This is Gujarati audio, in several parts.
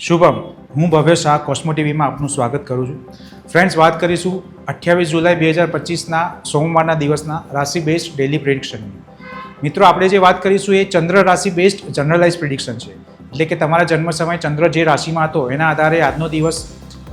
શુભમ, હું ભવ્ય શાહ કોસ્મો ટીવીમાં આપનું સ્વાગત કરું છું. ફ્રેન્ડ્સ વાત કરીશું અઠ્યાવીસ જુલાઈ બે હજાર પચીસના સોમવારના દિવસના રાશિ બેસ્ડ ડેલી પ્રિડિક્શનની મિત્રો, આપણે જે વાત કરીશું એ ચંદ્ર રાશિ બેસ્ડ જનરલાઇઝ પ્રિડિક્શન છે. એટલે કે તમારા જન્મ સમય ચંદ્ર જે રાશિમાં હતો, એના આધારે આજનો દિવસ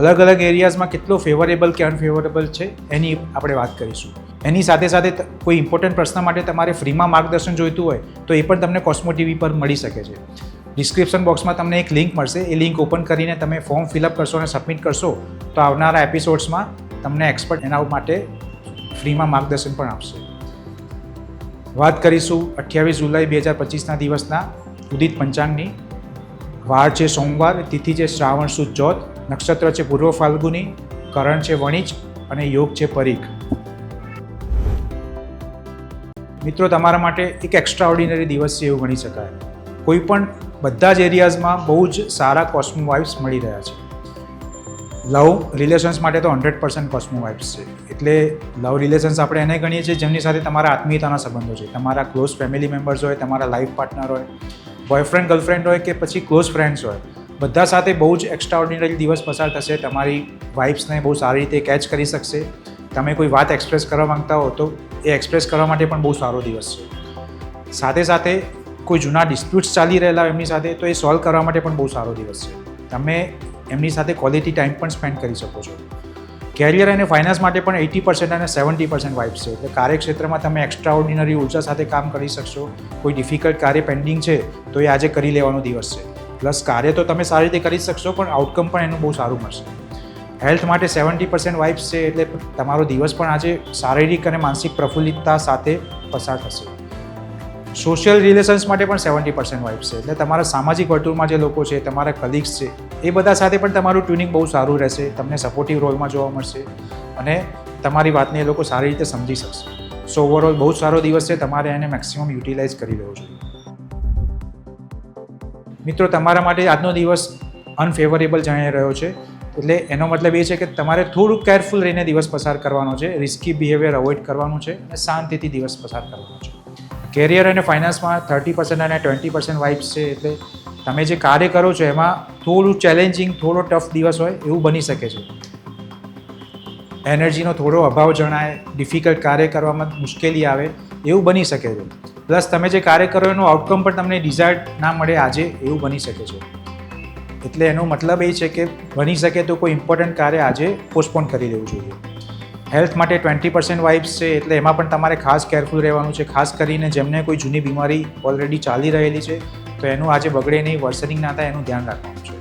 અલગ અલગ એરિયાઝમાં કેટલો ફેવરેબલ કે અનફેવરેબલ છે, એની આપણે વાત કરીશું. એની સાથે સાથે કોઈ ઇમ્પોર્ટન્ટ પ્રશ્ન માટે તમારે ફ્રીમાં માર્ગદર્શન જોઈતું હોય, તો એ પણ તમને કોસ્મો ટીવી પર મળી શકે છે. ડિસ્ક્રિપ્શન બોક્સમાં તમને એક લિંક મળશે. એ લિંક ઓપન કરીને તમે ફોર્મ ફિલઅપ કરશો અને સબમિટ કરશો, તો આવનારા એપિસોડ્સમાં તમને એક્સપર્ટ એના માટે ફ્રીમાં માર્ગદર્શન પણ આપશે. વાત કરીશું અઠ્યાવીસ જુલાઈ બે હજાર પચીસના દિવસના ઉદિત પંચાંગની. વાર છે સોમવાર, તિથિ છે શ્રાવણ સુદ ચોથ નક્ષત્ર છે પૂર્વ ફાલ્ગુની, કરણ છે વણિજ અને યોગ છે પરીખ. મિત્રો, તમારા માટે એક એક્સ્ટ્રા ઓર્ડિનરી દિવસ છે એવું ગણી શકાય. કોઈ પણ બધા જ એરિયાઝમાં બહુ જ સારા કોસ્મો વાઇબ્સ મળી રહ્યા છે. લવ રિલેશન્સ માટે તો હંડ્રેડ પર્સન્ટ કોસ્મો વાઇબ્સ છે. એટલે લવ રિલેશન્સ આપણે એને ગણીએ છીએ જેમની સાથે તમારા આત્મીયતાના સંબંધો છે. તમારા ક્લોઝ ફેમિલી મેમ્બર્સ હોય, તમારા લાઈફ પાર્ટનર હોય બોયફ્રેન્ડ ગર્લફ્રેન્ડ હોય કે પછી ક્લોઝ ફ્રેન્ડ્સ હોય, બધા સાથે બહુ જ એક્સ્ટ્રાઓર્ડિનરી દિવસ પસાર થશે. તમારી વાઇફ્સને બહુ સારી રીતે કેચ કરી શકશે. તમે કોઈ વાત એક્સપ્રેસ કરવા માંગતા હો તો એ એક્સપ્રેસ કરવા માટે પણ બહુ સારો દિવસ છે. સાથે સાથે કોઈ જૂના ડિસ્પ્યુટ્સ ચાલી રહેલા એમની સાથે, તો એ સોલ્વ કરવા માટે પણ બહુ સારો દિવસ છે. તમે એમની સાથે ક્વોલિટી ટાઈમ પણ સ્પેન્ડ કરી શકો છો. કેરિયર અને ફાઇનાન્સ માટે પણ એટી પર્સન્ટ અને સેવન્ટી પર્સન્ટ વાઇફ છે. એટલે કાર્યક્ષેત્રમાં તમે એક્સ્ટ્રા ઓર્ડિનરી ઊર્જા સાથે કામ કરી શકશો. કોઈ ડિફિકલ્ટ કાર્ય પેન્ડિંગ છે, તો એ આજે કરી લેવાનો દિવસ છે. પ્લસ કાર્ય તો તમે સારી રીતે કરી શકશો, પણ આઉટકમ પણ એનું બહુ સારું મળશે. હેલ્થ માટે સેવન્ટી પર્સન્ટ વાઇબ્સ છે, એટલે તમારો દિવસ પણ આજે શારીરિક અને માનસિક પ્રફુલ્લિતતા સાથે પસાર થશે. સોશિયલ રિલેશન્સ માટે પણ સેવન્ટી પર્સન્ટ વાઇબ્સ છે. એટલે તમારા સામાજિક વર્તુળમાં જે લોકો છે, તમારા કલીગ્સ છે, એ બધા સાથે પણ તમારું ટ્યુનિંગ બહુ સારું રહેશે, તમને સપોર્ટિવ રોલમાં જોવા મળશે અને તમારી વાતને એ લોકો સારી રીતે સમજી શકશે. સો ઓવરઓલ બહુ સારો દિવસ છે, તમારે એને મેક્સિમમ યુટિલાઇઝ કરી લેવો જોઈએ. મિત્રો, તમારા માટે આજનો દિવસ અનફેવરેબલ જણાઈ રહ્યો છે. એટલે એનો મતલબ એ છે કે તમારે થોડુંક કેરફુલ રહીને દિવસ પસાર કરવાનો છે રિસ્કી બિહેવિયર અવોઇડ કરવાનું છે અને શાંતિથી દિવસ પસાર કરવાનો છે. કેરિયર અને ફાઇનાન્સમાં થર્ટી પર્સન્ટ અને ટ્વેન્ટી પર્સન્ટ વાઇબ્સ છે એટલે તમે જે કાર્ય કરો છો એમાં થોડું ચેલેન્જિંગ, થોડો ટફ દિવસ હોય એવું બની શકે છે. એનર્જીનો થોડો અભાવ જણાય, ડિફિકલ્ટ કાર્ય કરવામાં મુશ્કેલી આવે એવું બની શકે છે. પ્લસ તમે જે કાર્ય કરો એનું આઉટકમ પણ તમને ડિઝાયર્ડ ના મળે આજે એવું બની શકે છે. એટલે એનો મતલબ એ છે કે બની શકે તો કોઈ ઇમ્પોર્ટન્ટ કાર્ય આજે પોસ્ટપોન કરી દેવું જોઈએ. હેલ્થ માટે ટ્વેન્ટી પર્સન્ટ વાઇબ્સ છે, એટલે એમાં પણ તમારે ખાસ કેરફુલ રહેવાનું છે, ખાસ કરીને જેમને કોઈ જૂની બીમારી ઓલરેડી ચાલી રહેલી છે, તો એનું આજે બગડે નહીં વર્સનિંગ ના થાય એનું ધ્યાન રાખવાનું છે.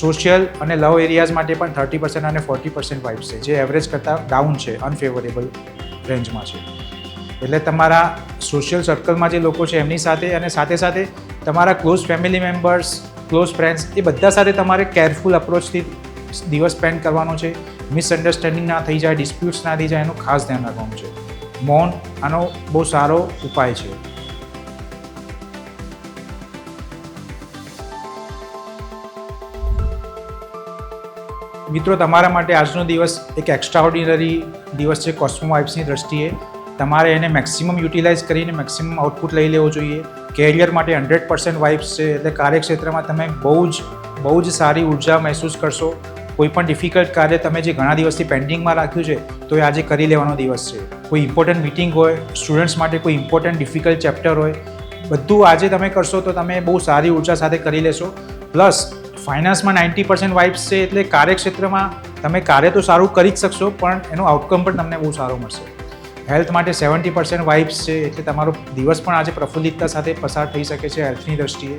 સોશિયલ અને લવ એરિયાઝ માટે પણ થર્ટી પર્સન્ટ અને ફોર્ટી પર્સન્ટ વાઇબ્સ છે, જે એવરેજ કરતાં ડાઉન છે અનફેવરેબલ રેન્જમાં છે. એટલે તમારા સોશિયલ સર્કલમાં જે લોકો છે, એમની સાથે અને સાથે સાથે તમારા close family members close friends એ બધા સાથે તમારે કેરફુલ અપ્રોચથી દિવસ સ્પેન્ડ કરવાનો છે. મિસઅન્ડરસ્ટેન્ડિંગ ના થઈ જાય ડિસ્પ્યુટ્સ ના થઈ જાય, એનું ખાસ ધ્યાન રાખવાનું છે. મૌન આનો બહુ સારો ઉપાય છે. મિત્રો, તમારા માટે આજનો દિવસ એક એક્સ્ટ્રા ઓર્ડિનરી દિવસ છે કોસ્મો વાઇબ્સની દ્રષ્ટિએ. તમારે એને મેક્સિમમ યુટિલાઇઝ કરીને મેક્સિમમ આઉટપુટ લઈ લેવો જોઈએ. કેરિયર માટે હંડ્રેડ પર્સન્ટ વાઇબ્સ છે, એટલે કાર્યક્ષેત્રમાં તમે બહુ જ બહુ જ સારી ઊર્જા મહેસૂસ કરશો. કોઈ પણ ડિફિકલ્ટ કાર્ય તમે જે ઘણા દિવસથી પેન્ડિંગમાં રાખ્યું છે, તો એ આજે કરી લેવાનો દિવસ છે. કોઈ ઇમ્પોર્ટન્ટ મિટિંગ હોય સ્ટુડન્ટ્સ માટે કોઈ ઇમ્પોર્ટન્ટ ડિફિકલ્ટ ચેપ્ટર હોય, બધું આજે તમે કરશો તો તમે બહુ સારી ઊર્જા સાથે કરી લેશો. પ્લસ ફાઇનાન્સમાં નાઇન્ટી પર્સન્ટ વાઇબ્સ છે એટલે કાર્યક્ષેત્રમાં તમે કાર્ય તો સારું કરી જ શકશો, પણ એનું આઉટકમ પણ તમને બહુ સારો મળશે. હેલ્થ માટે સેવન્ટી પર્સન્ટ વાઇબ્સ છે એટલે તમારો દિવસ પણ આજે પ્રફુલ્લિતતા સાથે પસાર થઈ શકે છે હેલ્થની દ્રષ્ટિએ.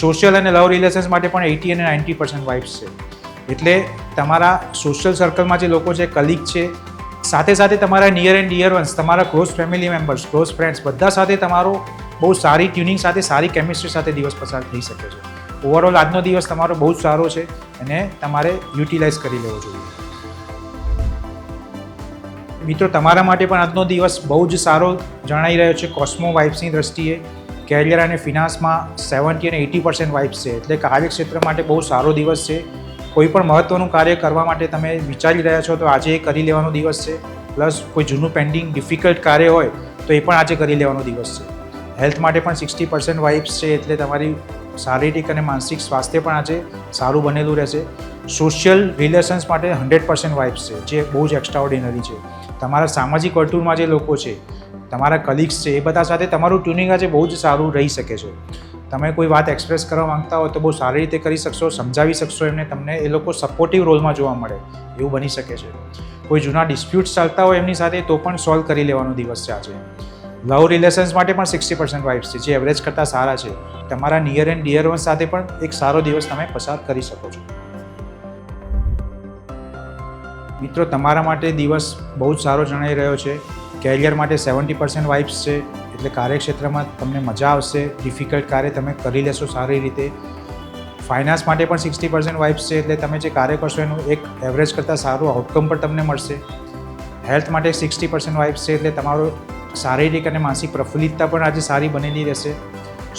સોશિયલ અને લવ રિલેશન્સ માટે પણ એટી અને નાઇન્ટી પર્સન્ટ વાઇબ્સ છે. એટલે તમારા સોશિયલ સર્કલમાં જે લોકો છે કલીગ છે, સાથે સાથે તમારા નિયર એન્ડ ડિયર વન્સ તમારા close family members close friends બધા સાથે તમારો બહુ સારી ટ્યુનિંગ સાથે, સારી કેમિસ્ટ્રી સાથે દિવસ પસાર થઈ શકે છે. ઓવરઓલ આજનો દિવસ તમારો બહુ જ સારો છે અને તમારે યુટિલાઇઝ કરી લેવો જોઈએ. મિત્રો, તમારા માટે પણ આજનો દિવસ બહુ જ સારો જણાઈ રહ્યો છે કોસ્મો વાઇબ્સની દ્રષ્ટિએ. કેરિયર અને ફિનાન્સમાં સેવન્ટી અને એટી પર્સન્ટ વાઇબ્સ છે. એટલે કાર્યક્ષેત્ર માટે બહુ સારો દિવસ છે. કોઈ પણ મહત્ત્વનું કાર્ય કરવા માટે તમે વિચારી રહ્યા છો, તો આજે એ કરી લેવાનો દિવસ છે. પ્લસ કોઈ જૂનું પેન્ડિંગ ડિફિકલ્ટ કાર્ય હોય, તો એ પણ આજે કરી લેવાનો દિવસ છે. હેલ્થ માટે પણ સિક્સટી પર્સન્ટ વાઇબ્સ છે, એટલે તમારી શારીરિક અને માનસિક સ્વાસ્થ્ય પણ આજે સારું બનેલું રહેશે. સોશિયલ રિલેશન્સ માટે હંડ્રેડ પર્સન્ટ વાઇબ્સ છે, જે બહુ જ એક્સ્ટ્રા ઓર્ડિનરી છે. તમારા સામાજિક વર્તુળમાં જે લોકો છે, તમારા કલીગ્સ છે, એ બધા સાથે તમારું ટ્યુનિંગ આજે બહુ જ સારું રહી શકે છે. તમે કોઈ વાત એક્સપ્રેસ કરવા માંગતા હોય તો બહુ સારી રીતે કરી શકશો, સમજાવી શકશો, એમને તમને એ લોકો સપોર્ટિવ રોલમાં જોવા મળે, એવું બની શકે છે. કોઈ જૂના ડિસ્પ્યુટ્સ ચાલતા હોય એમની સાથે તો પણ સોલ્વ કરી લેવાનો દિવસ છે આજે. લવ રિલેશન્સ માટે પણ સિક્સટી પર્સન્ટ વાઇફ્સ છે, જે એવરેજ કરતાં સારા છે. તમારા નિયર એન્ડ ડિયર વન સાથે પણ એક સારો દિવસ તમે પસાર કરી શકો છો. મિત્રો, તમારા માટે દિવસ બહુ જ સારો જણાઈ રહ્યો છે. કેરિયર માટે સેવન્ટી પર્સન્ટ વાઇફ્સ છે. એટલે કાર્યક્ષેત્રમાં તમને મજા આવશે ડિફિકલ્ટ કાર્ય તમે કરી લેશો સારી રીતે. ફાઇનાન્સ માટે પણ સિક્સટી પર્સન્ટ વાઇબ્સ છે, એટલે તમે જે કાર્ય કરશો એનું એક એવરેજ કરતાં સારું આઉટકમ પણ તમને મળશે. હેલ્થ માટે સિક્સટી પર્સન્ટ વાઇબ્સ છે, એટલે તમારો શારીરિક અને માનસિક પ્રફુલ્લિતતા પણ આજે સારી બનેલી રહેશે.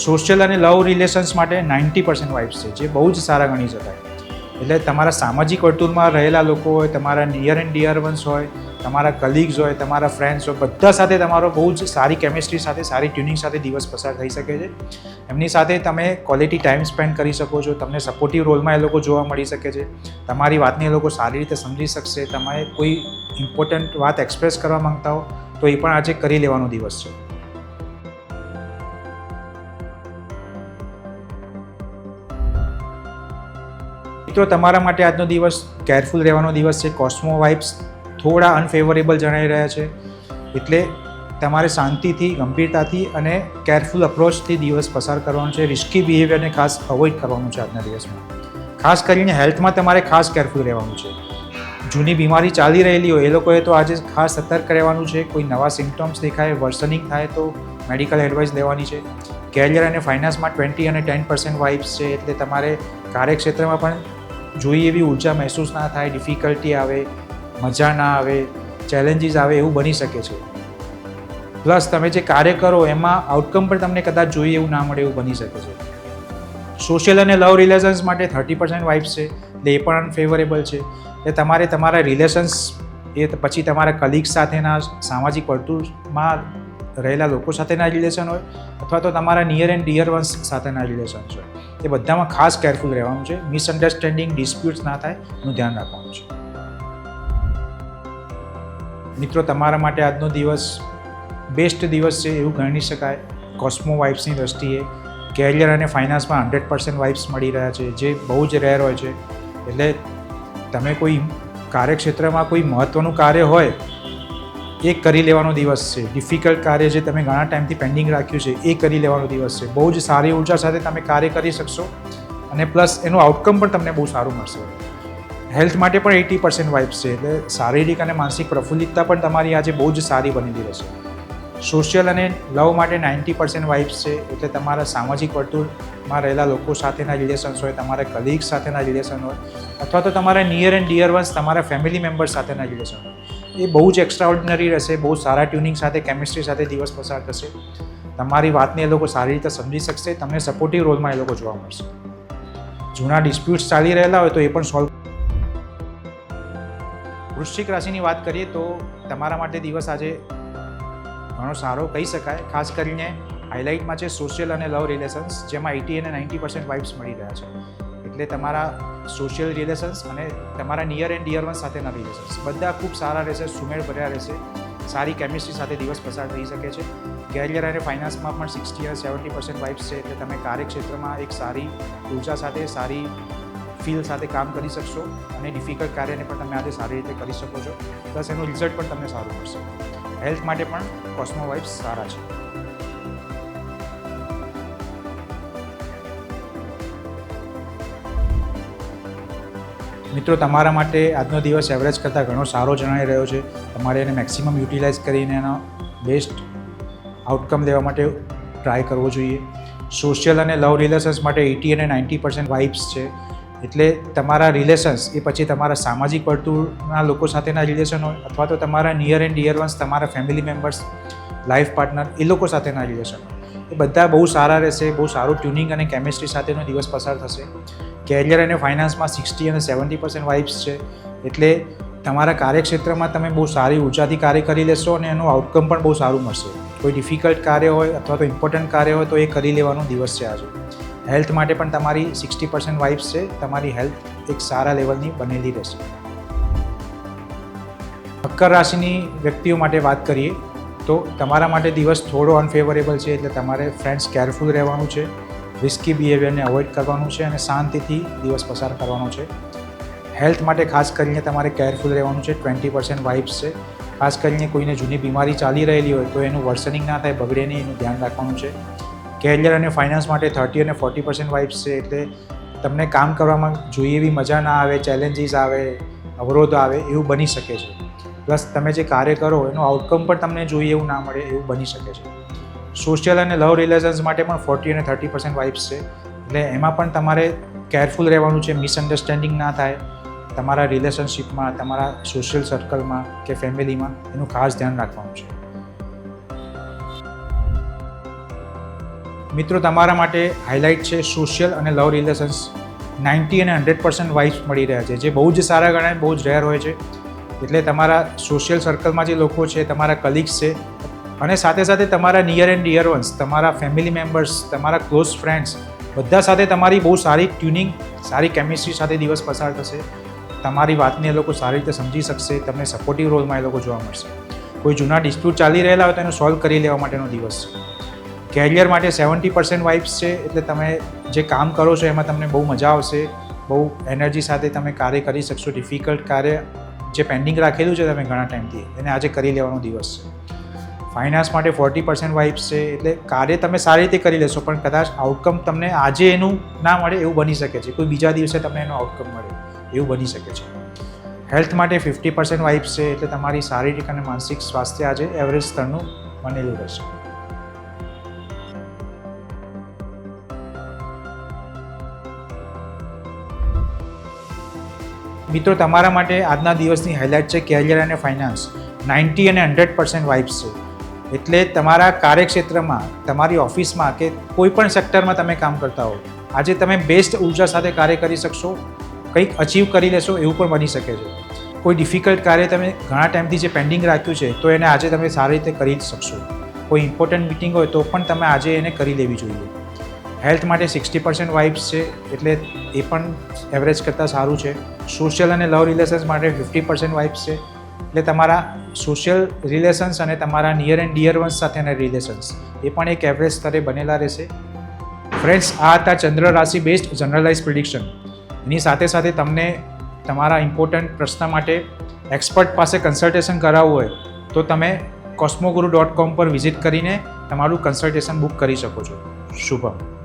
સોશિયલ અને લવ રિલેશન્સ માટે નાઇન્ટી પર્સન્ટ વાઇબ્સ છે, જે બહુ જ સારા ગણી શકાય. એટલે તમારા સામાજિક વર્તુળમાં રહેલા લોકો હોય, તમારા નિયર એન્ડ ડિયર વન્સ હોય, તમારા કલીગ્સ હોય, તમારા ફ્રેન્ડ્સ હોય, બધા સાથે તમારો બહુ જ સારી કેમિસ્ટ્રી સાથે, સારી ટ્યુનિંગ સાથે દિવસ પસાર થઈ શકે છે. એમની સાથે તમે ક્વોલિટી ટાઈમ સ્પેન્ડ કરી શકો છો, તમને સપોર્ટિવ રોલમાં એ લોકો જોવા મળી શકે છે. તમારી વાતને એ લોકો સારી રીતે સમજી શકશે. તમે કોઈ ઇમ્પોર્ટન્ટ વાત એક્સપ્રેસ કરવા માંગતા હો, તો એ પણ આજે કરી લેવાનો દિવસ છે. મિત્રો, તમારા માટે આજનો દિવસ કેરફુલ રહેવાનો દિવસ છે. કોસ્મો વાઇબ્સ થોડા અનફેવરેબલ જણાઈ રહ્યા છે. એટલે તમારે શાંતિથી, ગંભીરતાથી અને કેરફુલ અપ્રોચથી દિવસ પસાર કરવાનો છે. રિસ્કી બિહેવિયરને ખાસ અવોઇડ કરવાનું છે આજના દિવસમાં. ખાસ કરીને હેલ્થમાં તમારે ખાસ કેરફુલ રહેવાનું છે. જૂની બીમારી ચાલી રહેલી હોય, એ લોકોએ તો આજે ખાસ સતર્ક રહેવાનું છે. કોઈ નવા સિમ્ટમ્સ દેખાય વર્સનિંગ થાય તો મેડિકલ એડવાઇસ લેવાની છે. કેરિયર અને ફાઇનાન્સમાં ટ્વેન્ટી અને ટેન પર્સન્ટ વાઇબ્સ છે. એટલે તમારે કાર્યક્ષેત્રમાં પણ જોઈએ એવી ઊર્જા મહેસૂસ ના થાય ડિફિકલ્ટી આવે, મજા ના આવે ચેલેન્જીસ આવે એવું બની શકે છે. પ્લસ તમે જે કાર્ય કરો એમાં આઉટકમ પણ તમને કદાચ જોઈએ એવું ના મળે એવું બની શકે છે. સોશિયલ અને લવ રિલેશન્સ માટે થર્ટી પર્સન્ટ વાઇફ્સ છે, એ પણ અનફેવરેબલ છે. એટલે તમારે તમારા રિલેશન્સ એ પછી તમારા કલીગ્સ સાથેના, સામાજિક વર્તુળમાં રહેલા લોકો સાથેના રિલેશન હોય, અથવા તો તમારા નિયર એન્ડ ડિયર વન્સ સાથેના રિલેશન્સ હોય. એ બધામાં ખાસ કેરફુલ રહેવાનું છે. મિસઅન્ડરસ્ટેન્ડિંગ ડિસ્પ્યુટ્સ ના થાય, એનું ધ્યાન રાખવાનું છે. મિત્રો, તમારા માટે આજનો દિવસ બેસ્ટ દિવસ છે એવું ગણી શકાય. કોસ્મો વાઇફ્સની દ્રષ્ટિએ કેરિયર અને ફાઇનાન્સમાં હંડ્રેડ પર્સન્ટ વાઇફ્સ મળી રહ્યા છે. જે બહુ જ રેર હોય છે. એટલે તમે કોઈ કાર્યક્ષેત્રમાં કોઈ મહત્ત્વનું કાર્ય હોય એ કરી લેવાનો દિવસ છે. ડિફિકલ્ટ કાર્ય જે તમે ઘણા ટાઈમથી પેન્ડિંગ રાખ્યું છે, એ કરી લેવાનો દિવસ છે. બહુ જ સારી ઊર્જા સાથે તમે કાર્ય કરી શકશો અને પ્લસ એનું આઉટકમ પણ તમને બહુ સારું મળશે. હેલ્થ માટે પણ એટી પર્સન્ટ વાઇબ્સ છે. એટલે શારીરિક અને માનસિક પ્રફુલ્લિતતા પણ તમારી આજે બહુ જ સારી બનેલી રહેશે. સોશિયલ અને લવ માટે નાઇન્ટી પર્સન્ટ વાઇબ્સ છે. એટલે તમારા સામાજિક વર્તુળમાં રહેલા લોકો સાથેના રિલેશન્સ હોય, તમારા કલીગ સાથેના રિલેશન હોય, અથવા તો તમારા નિયર એન્ડ ડિયર વન્સ તમારા ફેમિલી મેમ્બર્સ સાથેના રિલેશન હોય. એ બહુ જ એક્સ્ટ્રા ઓર્ડિનરી રહેશે, બહુ સારા ટ્યુનિંગ સાથે કેમિસ્ટ્રી સાથે દિવસ પસાર થશે. તમારી વાતને એ લોકો સારી રીતે સમજી શકશે, તમને સપોર્ટિવ રોલમાં એ લોકો જોવા મળશે. જૂના ડિસ્પ્યુટ્સ ચાલી રહેલા હોય તો એ પણ સોલ્વ વૃશ્ચિક રાશિની વાત કરીએ તો તમારા માટે દિવસ આજે ઘણો સારો કહી શકાય. ખાસ કરીને હાઇલાઇટમાં છે સોશિયલ અને લવ રિલેશન્સ જેમાં એટી અને નાઇન્ટી પર્સન્ટ વાઇબ્સ મળી રહ્યા છે. એટલે તમારા સોશિયલ રિલેશન્સ અને તમારા નિયર એન્ડ ડિયર વન સાથેના રિલેશન્સ બધા ખૂબ સારા રહેશે સુમેળ ભર્યા રહેશે. સારી કેમિસ્ટ્રી સાથે દિવસ પસાર થઈ શકે છે. કેરિયર અને ફાઇનાન્સમાં પણ સિક્સટી અને સેવન્ટી પર્સન્ટ વાઇફ્સ છે, એટલે તમે કાર્યક્ષેત્રમાં એક સારી ઊર્જા સાથે, સારી ફીલ સાથે કામ કરી શકશો અને ડિફિકલ્ટ કાર્યને પણ તમે આજે સારી રીતે કરી શકો છો. પ્લસ એનું રિઝલ્ટ પણ તમને સારું મળશે. હેલ્થ માટે પણ કોસ્મો વાઇફ્સ સારા છે. મિત્રો, તમારા માટે આજનો દિવસ એવરેજ કરતાં ઘણો સારો જણાઈ રહ્યો છે. તમારે એને મેક્સિમમ યુટિલાઇઝ કરીને એનો બેસ્ટ આઉટકમ લેવા માટે ટ્રાય કરવો જોઈએ. સોશિયલ અને લવ રિલેશન્સ માટે એટી અને નાઇન્ટી પર્સન્ટ વાઇબ્સ છે. એટલે તમારા રિલેશન્સ એ પછી તમારા સામાજિક વર્તુળના લોકો સાથેના રિલેશન હોય અથવા તો તમારા નિયર એન્ડ ડિયર વન્સ તમારા ફેમિલી મેમ્બર્સ લાઈફ પાર્ટનર એ લોકો સાથેના રિલેશન એ બધા બહુ સારા રહેશે, બહુ સારું ટ્યુનિંગ અને કેમિસ્ટ્રી સાથેનો દિવસ પસાર થશે. કેરિયર અને ફાઇનાન્સમાં સિક્સટી અને સેવન્ટી પર્સન્ટ વાઇબ્સ છે. એટલે તમારા કાર્યક્ષેત્રમાં તમે બહુ સારી ઊર્જાથી કાર્ય કરી લેશો અને એનું આઉટકમ પણ બહુ સારું મળશે. કોઈ ડિફિકલ્ટ કાર્ય હોય અથવા તો ઇમ્પોર્ટન્ટ કાર્ય હોય તો એ કરી લેવાનો દિવસ છે આજે. હેલ્થ માટે પણ તમારી સિક્સટી પર્સન્ટ વાઇબ્સ છે. તમારી હેલ્થ એક સારા લેવલની બનેલી રહેશે. મકર રાશિની વ્યક્તિઓ માટે વાત કરીએ તો તમારા માટે દિવસ થોડો અનફેવરેબલ છે એટલે તમારે ફ્રેન્ડ્સ કેરફુલ રહેવાનું છે. રિસ્કી બિહેવિયરને અવોઇડ કરવાનું છે અને શાંતિથી દિવસ પસાર કરવાનો છે. હેલ્થ માટે ખાસ કરીને તમારે કેરફુલ રહેવાનું છે. ટ્વેન્ટી પર્સન્ટ વાઇબ્સ છે. ખાસ કરીને કોઈને જૂની બીમારી ચાલી રહેલી હોય તો એનું વર્સનિંગ ના થાય, બગડે નહીં, એનું ધ્યાન રાખવાનું છે. કેરિયર અને ફાઇનાન્સ માટે થર્ટી અને ફોર્ટી પર્સન્ટ વાઇબ્સ છે એટલે તમને કામ કરવામાં જોઈએ એવી મજા ના આવે ચેલેન્જીસ આવે, અવરોધ આવે એવું બની શકે છે. પ્લસ તમે જે કાર્ય કરો એનું આઉટકમ પણ તમને જોઈએ એવું ના મળે એવું બની શકે છે. સોશિયલ અને લવ રિલેશન્સ માટે પણ ફોર્ટી અને થર્ટી પર્સન્ટ વાઇફ્સ છે. એટલે એમાં પણ તમારે કેરફુલ રહેવાનું છે મિસઅન્ડરસ્ટેન્ડિંગ ના થાય. તમારા રિલેશનશિપમાં તમારા સોશિયલ સર્કલમાં કે ફેમિલીમાં એનું ખાસ ધ્યાન રાખવાનું છે. મિત્રો, તમારા માટે હાઇલાઇટ છે સોશિયલ અને લવ રિલેશન્સ નાઇન્ટી અને હંડ્રેડ પર્સન્ટ વાઇફ મળી રહ્યા છે, જે બહુ જ સારા ગણાય, બહુ જ રેર હોય છે. એટલે તમારા સોશિયલ સર્કલમાં જે લોકો છે, તમારા કલીગ્સ છે અને સાથે સાથે તમારા નિયર એન્ડ ડિયર વન્સ તમારા ફેમિલી મેમ્બર્સ તમારા ક્લોઝ ફ્રેન્ડ્સ બધા સાથે તમારી બહુ સારી ટ્યુનિંગ સારી કેમિસ્ટ્રી સાથે દિવસ પસાર થશે. તમારી વાતને એ લોકો સારી રીતે સમજી શકશે, તમને સપોર્ટિવ રોલમાં એ લોકો જોવા મળશે. કોઈ જૂના ડિસ્પ્યુટ ચાલી રહેલા હોય તો એને સોલ્વ કરી લેવા માટેનો દિવસ. છે કેરિયર માટે સેવન્ટી પર્સન્ટ વાઇબ્સ છે, એટલે તમે જે કામ કરો છો એમાં તમને બહુ મજા આવશે. બહુ એનર્જી સાથે તમે કાર્ય કરી શકશો ડિફિકલ્ટ કાર્ય જે પેન્ડિંગ રાખેલું છે તમે ઘણા ટાઈમથી એને આજે કરી લેવાનો દિવસ છે. ફાઇનાન્સ માટે ફોર્ટી પર્સન્ટ વાઇબ્સ છે, એટલે કાર્ય તમે સારી રીતે કરી લેશો, પણ કદાચ આઉટકમ તમને આજે એનું ના મળે, એવું બની શકે છે. કોઈ બીજા દિવસે તમને એનું આઉટકમ મળે, એવું બની શકે છે. હેલ્થ માટે ફિફ્ટી પર્સન્ટ વાઇબ્સ છે, એટલે તમારી શારીરિક અને માનસિક સ્વાસ્થ્ય આજે એવરેજ સ્તરનું બનેલું રહેશે. મિત્રો, તમારા માટે આજના દિવસની હાઇલાઇટ છે કેરિયર અને ફાઇનાન્સ નાઇન્ટી અને હંડ્રેડ પર્સન્ટ વાઇબ્સ છે. એટલે તમારા કાર્યક્ષેત્રમાં, તમારી ઓફિસમાં કે કોઈ પણ સેક્ટરમાં તમે કામ કરતા હો, આજે તમે બેસ્ટ ઊર્જા સાથે કાર્ય કરી શકશો, કંઈક અચીવ કરી લેશો એવું પણ બની શકે છે. કોઈ ડિફિકલ્ટ કાર્ય તમે ઘણા ટાઈમથી જે પેન્ડિંગ રાખ્યું છે, તો એને આજે તમે સારી રીતે કરી જ શકશો. કોઈ ઇમ્પોર્ટન્ટ મિટિંગ હોય તો પણ તમે આજે એને કરી લેવી જોઈએ. હેલ્થ માટે સિક્સટી પર્સન્ટ વાઇબ્સ છે, એટલે એ પણ એવરેજ કરતાં સારું છે. સોશિયલ અને લવ રિલેશન્સ માટે ફિફ્ટી પર્સન્ટ વાઇબ્સ છે. એટલે તમારા સોશિયલ રિલેશન્સ અને તમારા નિયર એન્ડ ડિયર વન્સ સાથેના રિલેશન્સ એ પણ એક એવરેજ સ્તરે બનેલા રહેશે. ફ્રેન્ડ્સ આ હતા ચંદ્ર રાશિ બેસ્ડ જનરલાઇઝ પ્રિડિક્શન એની સાથે સાથે તમને તમારા ઇમ્પોર્ટન્ટ પ્રશ્ન માટે એક્સપર્ટ પાસે કન્સલ્ટેશન કરાવવું હોય, તો તમે કોસ્મોગુરુ ડોટ કોમ પર વિઝિટ કરીને તમારું કન્સલ્ટેશન બુક કરી શકો છો. શુભમ.